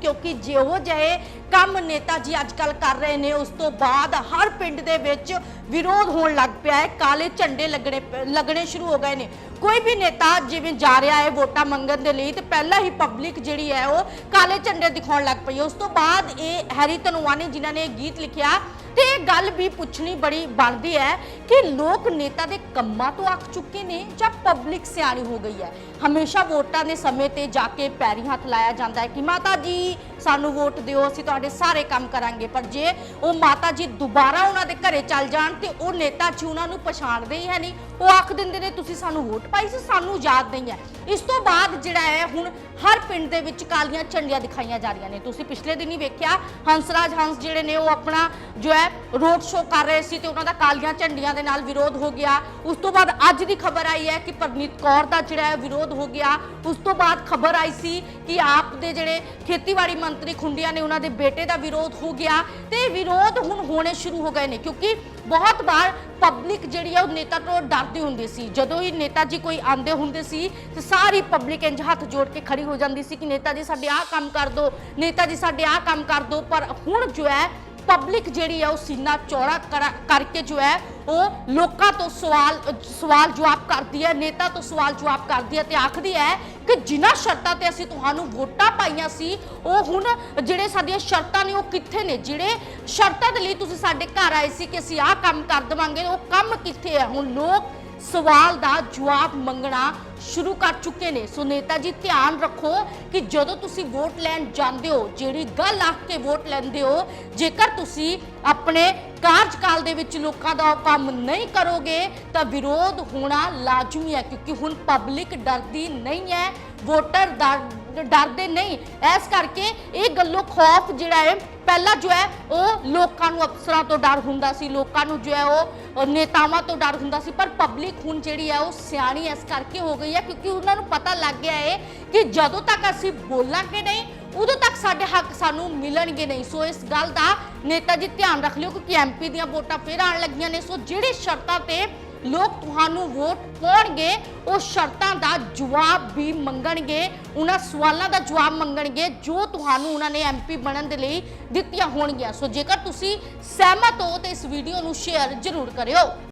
ਕਿਉਂਕਿ ਜਿਹੋ ਜਿਹੇ ਕੰਮ ਨੇਤਾ ਜੀ ਅੱਜ ਕਰ ਰਹੇ ਨੇ, ਉਸ ਤੋਂ ਬਾਅਦ ਹਰ ਪਿੰਡ ਦੇ ਵਿੱਚ ਵਿਰੋਧ ਹੋਣ ਲੱਗ ਪਿਆ ਹੈ। ਕਾਲੇ ਝੰਡੇ ਲੱਗਣੇ ਲੱਗਣੇ ਸ਼ੁਰੂ ਹੋ ਗਏ ਨੇ। ਕੋਈ ਵੀ ਨੇਤਾ ਜਿਵੇਂ ਜਾ ਰਿਹਾ ਹੈ ਵੋਟਾਂ ਮੰਗਣ ਦੇ ਲਈ, ਤੇ ਪਹਿਲਾਂ ਹੀ ਪਬਲਿਕ ਜਿਹੜੀ ਹੈ ਉਹ ਕਾਲੇ ਝੰਡੇ ਦਿਖਾਉਣ ਲੱਗ ਪਈ ਉਸ ਤੋਂ ਬਾਅਦ ਇਹ ਹੈਰੀ ਧਨੋਆ ਨੇ, ਜਿਨ੍ਹਾਂ ਨੇ ਇਹ ਗੀਤ ਲਿਖਿਆ ਤੇ ਇਹ ਗੱਲ ਵੀ ਪੁੱਛਣੀ ਬੜੀ ਬਣਦੀ ਹੈ ਕਿ ਲੋਕ ਨੇਤਾ ਦੇ ਕੰਮਾਂ ਤੋਂ ਅੱਕ ਚੁੱਕੇ ਨੇ ਜਾਂ ਪਬਲਿਕ ਸਿਆਣੀ ਹੋ ਗਈ ਹੈ। ਹਮੇਸ਼ਾ ਵੋਟਾਂ ਦੇ ਸਮੇਂ ਤੇ ਜਾ ਕੇ ਪੈਰੀ ਹੱਥ ਲਾਇਆ ਜਾਂਦਾ ਹੈ ਕਿ ਮਾਤਾ ਜੀ ਸਾਨੂੰ ਵੋਟ ਦਿਓ, ਅਸੀਂ ਤੁਹਾਡੇ ਸਾਰੇ ਕੰਮ ਕਰਾਂਗੇ। ਪਰ ਜੇ ਉਹ ਮਾਤਾ ਜੀ ਦੁਬਾਰਾ ਉਹਨਾਂ ਦੇ ਘਰੇ ਚੱਲ ਜਾਣ ਤੇ ਉਹ ਨੇਤਾ ਜੀ ਉਹਨਾਂ ਨੂੰ ਪਛਾਣਦੇ ਹੀ ਹੈ ਨਹੀਂ, ਉਹ ਆਖ ਦਿੰਦੇ ਨੇ, ਤੁਸੀਂ ਸਾਨੂੰ ਵੋਟ ਪਾਈ ਸੀ, ਸਾਨੂੰ ਯਾਦ ਨਹੀਂ ਹੈ। ਇਸ ਤੋਂ ਬਾਅਦ ਜਿਹੜਾ ਹੈ, ਹੁਣ ਹਰ ਪਿੰਡ ਦੇ ਵਿੱਚ ਕਾਲੀਆਂ ਝੰਡੀਆਂ ਦਿਖਾਈਆਂ ਜਾ ਰਹੀਆਂ ਨੇ। ਤੁਸੀਂ ਪਿਛਲੇ ਦਿਨ ਹੀ ਵੇਖਿਆ, ਹੰਸਰਾਜ ਹੰਸ ਜਿਹੜੇ ਨੇ, ਉਹ ਆਪਣਾ ਜੋ ਹੈ, ਰੋਡ ਸ਼ੋਅ ਕਰ ਰਹੇ ਸੀ ਤੇ ਉਹਨਾਂ ਦਾ ਕਾਲੀਆਂ ਝੰਡੀਆਂ ਦੇ ਨਾਲ ਵਿਰੋਧ ਹੋ ਗਿਆ। ਉਸ ਤੋਂ ਬਾਅਦ ਅੱਜ ਦੀ ਖਬਰ ਆਈ ਹੈ ਕਿ ਪਰਨੀਤ ਕੌਰ ਦਾ ਜਿਹੜਾ ਹੈ, ਵਿਰੋਧ ਹੋ ਗਿਆ। ਉਸ ਤੋਂ ਬਾਅਦ ਖਬਰ ਆਈ ਸੀ ਕਿ ਆਪ ਦੇ ਜਿਹੜੇ ਖੇਤੀਬਾੜੀ ਮੰਤਰੀ ਖੁੰਡੀਆਂ ਨੇ ਉਹਨਾਂ ਦੇ ਬੇਟੇ ਦਾ ਵਿਰੋਧ ਹੋ ਗਿਆ ਤੇ ਵਿਰੋਧ ਹੁਣ ਹੋਣੇ ਸ਼ੁਰੂ ਹੋ ਗਏ ਨੇ, ਕਿਉਂਕਿ ਬਹੁਤ ਵਾਰ ਪਬਲਿਕ ਜਿਹੜੀ ਆ ਉਹ ਨੇਤਾ ਤੋਂ ਡਰਦੀ ਹੁੰਦੀ ਸੀ। ਜਦੋਂ ਹੀ ਨੇਤਾ ਜੀ ਕੋਈ ਆਂਦੇ ਹੁੰਦੇ ਸੀ ਤੇ ਸਾਰੀ ਪਬਲਿਕ ਇੰਜ ਹੱਥ ਜੋੜ ਕੇ ਖੜੀ ਹੋ ਜਾਂਦੀ ਸੀ ਕਿ ਨੇਤਾ ਜੀ ਸਾਡੇ ਆਹ ਕੰਮ ਕਰ ਦਿਓ ਨੇਤਾ ਜੀ ਸਾਡੇ ਆਹ ਕੰਮ ਕਰ ਦਿਓ ਪਰ ਹੁਣ ਜੋ ਹੈ ਪਬਲਿਕ ਜਿਹੜੀ ਹੈ ਉਹ ਸੀਨਾ ਚੌੜਾ ਕਰਾ- ਕਰਕੇ ਜੋ ਹੈ, ਉਹ ਲੋਕਾਂ ਤੋਂ ਸਵਾਲ ਸਵਾਲ ਜਵਾਬ ਕਰਦੀ ਹੈ, ਨੇਤਾ ਤੋਂ ਸਵਾਲ ਜਵਾਬ ਕਰਦੀ ਹੈ ਤੇ ਆਖਦੀ ਹੈ ਕਿ ਜਿਨ੍ਹਾਂ ਸ਼ਰਤਾਂ ਤੇ ਅਸੀਂ ਤੁਹਾਨੂੰ ਵੋਟਾਂ ਪਾਈਆਂ ਸੀ, ਉਹ ਹੁਣ ਜਿਹੜੇ ਸਾਡੀਆਂ ਸ਼ਰਤਾਂ ਨੇ ਉਹ ਕਿੱਥੇ ਨੇ? ਜਿਹੜੇ ਸ਼ਰਤਾਂ ਦੇ ਲਈ ਤੁਸੀਂ ਸਾਡੇ ਘਰ ਆਏ ਸੀ ਕਿ ਅਸੀਂ ਆਹ ਕੰਮ ਕਰ ਦੇਵਾਂਗੇ, ਉਹ ਕੰਮ ਕਿੱਥੇ ਹੈ? ਹੁਣ ਲੋਕ ਸਵਾਲ ਦਾ ਜਵਾਬ ਮੰਗਣਾ ਸ਼ੁਰੂ ਕਰ ਚੁੱਕੇ ਨੇ। ਸੋ ਨੇਤਾ ਜੀ, ਧਿਆਨ ਰੱਖੋ ਕਿ ਜਦੋਂ ਤੁਸੀਂ ਵੋਟ ਲੈਣ ਜਾਂਦੇ ਹੋ, ਜਿਹੜੀ ਗੱਲ ਆਖ ਕੇ ਵੋਟ ਲੈਂਦੇ ਹੋ, ਜੇਕਰ ਤੁਸੀਂ ਆਪਣੇ ਕਾਰਜਕਾਲ ਦੇ ਵਿੱਚ ਲੋਕਾਂ ਦਾ ਉਹ ਕੰਮ ਨਹੀਂ ਕਰੋਗੇ, ਤਾਂ ਵਿਰੋਧ ਹੋਣਾ ਲਾਜ਼ਮੀ ਹੈ, ਕਿਉਂਕਿ ਹੁਣ ਪਬਲਿਕ ਡਰਦੀ ਨਹੀਂ ਹੈ। ਵੋਟਰ ਡਰ- ਡਰਦੇ ਨਹੀਂ। ਇਸ ਕਰਕੇ ਇਹ ਗੱਲੋਂ ਖੌਫ ਜਿਹੜਾ ਹੈ, ਪਹਿਲਾਂ ਜੋ ਹੈ, ਉਹ ਲੋਕਾਂ ਨੂੰ ਅਫਸਰਾਂ ਤੋਂ ਡਰ ਹੁੰਦਾ ਸੀ। ਲੋਕਾਂ ਨੂੰ ਜੋ ਹੈ, ਉਹ ਨੇਤਾਵਾਂ ਤੋਂ ਡਰ ਹੁੰਦਾ ਸੀ। ਪਰ ਪਬਲਿਕ ਹੁਣ ਜਿਹੜੀ ਹੈ, ਉਹ ਸਿਆਣੀ ਇਸ ਕਰਕੇ ਹੋ ਗਈ ਹੈ, ਕਿਉਂਕਿ ਉਹਨਾਂ ਨੂੰ ਪਤਾ ਲੱਗ ਗਿਆ ਹੈ ਕਿ ਜਦੋਂ ਤੱਕ ਅਸੀਂ ਬੋਲਾਂਗੇ ਨਹੀਂ, ਉਦੋਂ ਤੱਕ ਸਾਡੇ ਹੱਕ ਸਾਨੂੰ ਮਿਲਣਗੇ ਨਹੀਂ। ਸੋ ਇਸ ਗੱਲ ਦਾ ਨੇਤਾ ਜੀ ਧਿਆਨ ਰੱਖ ਲਿਓ, ਕਿਉਂਕਿ ਐਮਪੀ ਦੀਆਂ ਵੋਟਾਂ ਫੇਰ ਆਉਣ ਲੱਗੀਆਂ ਨੇ। ਸੋ ਜਿਹੜੇ ਸ਼ਰਤਾਂ ਤੇ ਲੋਕ ਤੁਹਾਨੂੰ ਵੋਟ ਪਾਉਣਗੇ, ਉਹ ਸ਼ਰਤਾਂ ਦਾ ਜਵਾਬ ਵੀ ਮੰਗਣਗੇ, ਉਹਨਾਂ ਸਵਾਲਾਂ ਦਾ ਜਵਾਬ ਮੰਗਣਗੇ, ਜੋ ਤੁਹਾਨੂੰ ਉਹਨਾਂ ਨੇ ਐਮਪੀ ਬਣਨ ਦੇ ਲਈ ਦਿੱਤੀਆਂ ਹੋਣਗੀਆਂ। ਸੋ ਜੇਕਰ ਤੁਸੀਂ ਸਹਿਮਤ ਹੋ, ਤੇ ਇਸ ਵੀਡੀਓ ਨੂੰ ਸ਼ੇਅਰ ਜ਼ਰੂਰ ਕਰਿਓ।